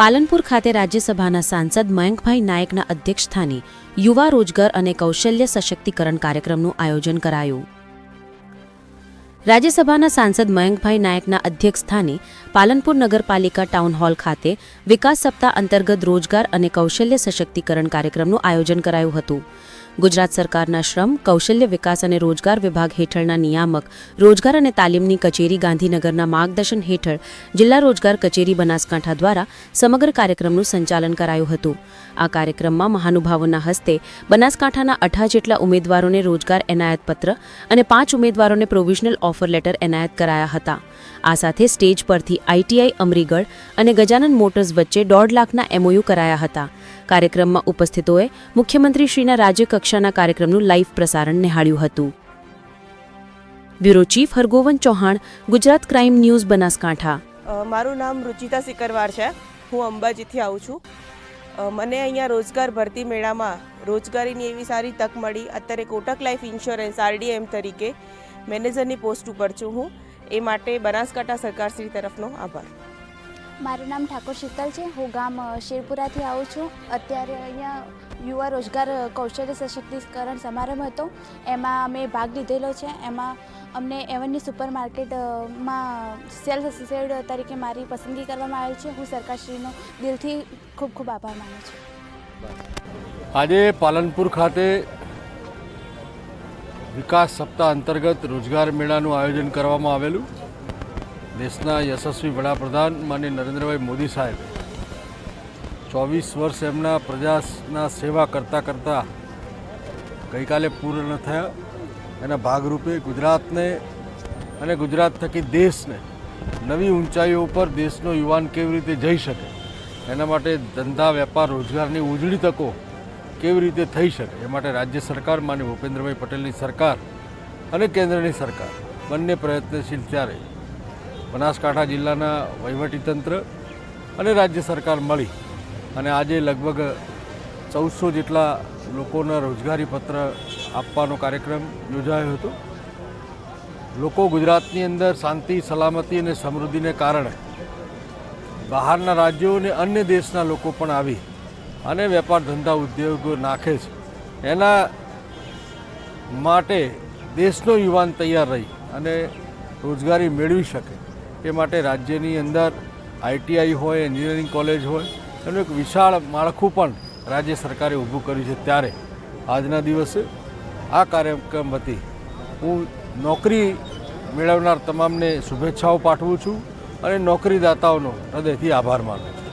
પાલનપુર ખાતે રાજ્યસભાના સાંસદ મયંકભાઈ નાયકના અધ્યક્ષસ્થાને યુવા રોજગાર અને કૌશલ્ય સશક્તિકરણ કાર્યક્રમનું આયોજન કરાયું. રાજ્યસભાના સાંસદ મયંકભાઈ નાયકના અધ્યક્ષસ્થાને પાલનપુર નગરપાલિકા ટાઉન હોલ ખાતે વિકાસ સપ્તાહ અંતર્ગત રોજગાર અને કૌશલ્ય સશક્તિકરણ કાર્યક્રમનું આયોજન કરાયું હતું. ગુજરાત સરકારના શ્રમ, કૌશલ્ય વિકાસ અને રોજગાર વિભાગ હેઠળના નિયામક, રોજગાર અને તાલીમની કચેરી ગાંધીનગરના માર્ગદર્શન હેઠળ જિલ્લા રોજગાર કચેરી બનાસકાંઠા દ્વારા સમગ્ર કાર્યક્રમનું સંચાલન કરાયું હતું. આ કાર્યક્રમમાં મહાનુભાવોના હસ્તે બનાસકાંઠાના અઠા જેટલા ઉમેદવારોને રોજગાર એનાયતપત્ર અને પાંચ ઉમેદવારોને પ્રોવિઝનલ ઓફર લેટર એનાયત કરાયા હતા. આ સાથે સ્ટેજ પરથી આઈટીઆઈ અમરીગઢ અને ગજાનન મોટર્સ વચ્ચે દોઢ લાખના એમઓયુ કરાયા હતા. કાર્યક્રમમાં ઉપસ્થિતોએ મુખ્યમંત્રીશ્રીના રાજ્યકક્ષાના કાર્યક્રમનું લાઈવ પ્રસારણ નિહાળ્યું હતું. Bureau chief Hargovan Chauhan, Gujarat crime news, Banaskantha. મારું નામ રુચિતા સિકરવાર છે. હું અંબાજીથી આવું છું. મને અહીંયા રોજગાર ભરતી મેળામાં રોજગારીની એવી સારી તક મળી. અત્યારે કોટક લાઈફ ઇન્સ્યોરન્સ આરડીએમ તરીકે મેનેજરની પોસ્ટ ઉપર છું હું. એ માટે બનાસકાંઠા સરકારશ્રી તરફનો આભાર. મારું નામ ઠાકોર શીતલ છે. હું ગામ શેરપુરાથી આવું છું. અત્યારે અહીંયા યુવા રોજગાર કૌશલ્ય સશક્તિકરણ સમારંભ હતો. એમાં અમે ભાગ લીધેલો છે. એમાં અમને એવનની સુપર માર્કેટમાં સેલ્સ એસોસિએટ તરીકે મારી પસંદગી કરવામાં આવેલ છે. હું સરકારશ્રીનો દિલથી ખૂબ ખૂબ આભાર માનું છું. આજે પાલનપુર ખાતે વિકાસ સપ્તાહ અંતર્ગત રોજગાર મેળાનું આયોજન કરવામાં આવેલું. દેશના યશસ્વી વડાપ્રધાન માન્ય નરેન્દ્રભાઈ મોદી સાહેબ ચોવીસ વર્ષ એમના પ્રજાના સેવા કરતાં કરતાં ગઈકાલે પૂર્ણ થયા. એના ભાગરૂપે ગુજરાતને અને ગુજરાત થકી દેશને નવી ઊંચાઈઓ ઉપર દેશનો યુવાન કેવી રીતે જઈ શકે? એના માટે ધંધા, વેપાર, રોજગારની ઉજળી તકો કેવી રીતે થઈ શકે? એ માટે રાજ્ય સરકાર માની ભૂપેન્દ્રભાઈ પટેલની સરકાર અને કેન્દ્રની સરકાર બંને પ્રયત્નશીલ ત્યારે. બનાસકાંઠા જિલ્લાના વહીવટીતંત્ર અને રાજ્ય સરકાર મળી અને આજે લગભગ ચૌદસો જેટલા લોકોના રોજગારી પત્ર આપવાનો કાર્યક્રમ યોજાયો હતો. લોકો ગુજરાતની અંદર શાંતિ, સલામતી અને સમૃદ્ધિને કારણે બહારના રાજ્યો અને અન્ય દેશના લોકો પણ આવી અને વેપાર ધંધા ઉદ્યોગો નાખે છે. એના માટે દેશનો યુવાન તૈયાર રહી અને રોજગારી મેળવી શકે. એ માટે રાજ્યની અંદર આઈટીઆઈ હોય, એન્જિનિયરિંગ કોલેજ હોય, એનું એક વિશાળ માળખું પણ રાજ્ય સરકારે ઊભું કર્યું છે ત્યારે. આજના દિવસે આ કાર્યક્રમ વતી હું નોકરી મેળવનાર તમામને શુભેચ્છાઓ પાઠવું છું અને નોકરીદાતાઓનો હૃદયથી આભાર માનું છું.